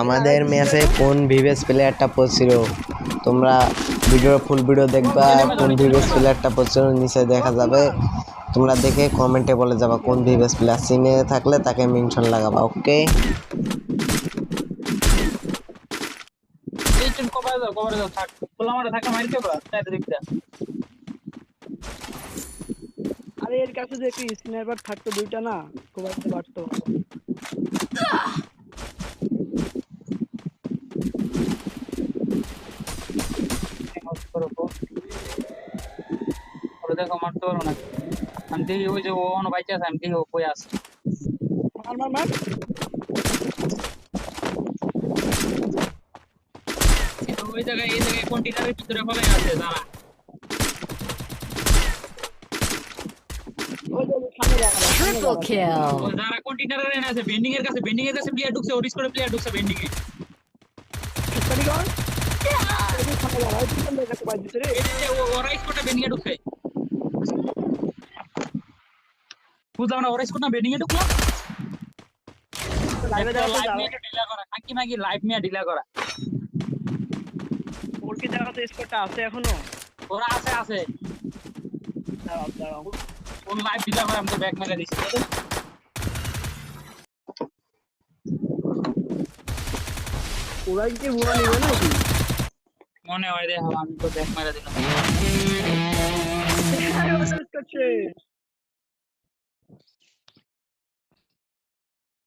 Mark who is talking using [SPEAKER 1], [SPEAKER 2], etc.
[SPEAKER 1] আমাদের ম্যাচে কোন ভিভেস প্লেয়ারটা পড়ছিল? তোমরা ভিডিও ফুল ভিডিও দেখবা কোন ভিভেস প্লেয়ারটা পড়ছিল নিচে দেখা যাবে। তোমরা দেখে কমেন্টে বলে যাবা কোন ভিভেস প্লেয়ার সিনে থাকলে তাকে মেনশন লাগাবা ওকে
[SPEAKER 2] আরে এর কাছে দেখি স্নাইপার থাকতো দুইটা না? কোবাইতে পারতো
[SPEAKER 3] ওরে দেখো মারতে পারো না আমি দেখি ওই যে ও অন্য বাইচে আছে আমি দেখি ও কই আছে।
[SPEAKER 2] মার মার মার।
[SPEAKER 3] ওই জায়গায় এই জায়গায় কন্টেনারের ভিতরে ফলাই আছে যারা
[SPEAKER 2] ওই যে ওই সামনে রাখা সামনে
[SPEAKER 4] Triple kill.
[SPEAKER 3] যারা কন্টেনারের এনে আছে? বেন্ডিং এর কাছে বেন্ডিং এর কাছে প্লেয়ার ঢুকছে ওর স্কোরে প্লেয়ার ঢুকছে বেন্ডিং এ। বুঝলাম না ওরা স্কোর না এ ঢুকলো লাইভ
[SPEAKER 2] যাও।
[SPEAKER 3] ডিলা করা কাকি মাগি লাইভ মিয়া ডিলা করা
[SPEAKER 2] ওর কি দেখাতে স্কোরটা আছে এখনও
[SPEAKER 3] ওরা আছে আছে ওর লাইভ ডিলা করে আমি তো ব্যাক মেরে
[SPEAKER 2] ওরাই কি বুড়া নিবে নাকি
[SPEAKER 3] মনে হয় রে আমি তো ব্যাক মেরে দিলাম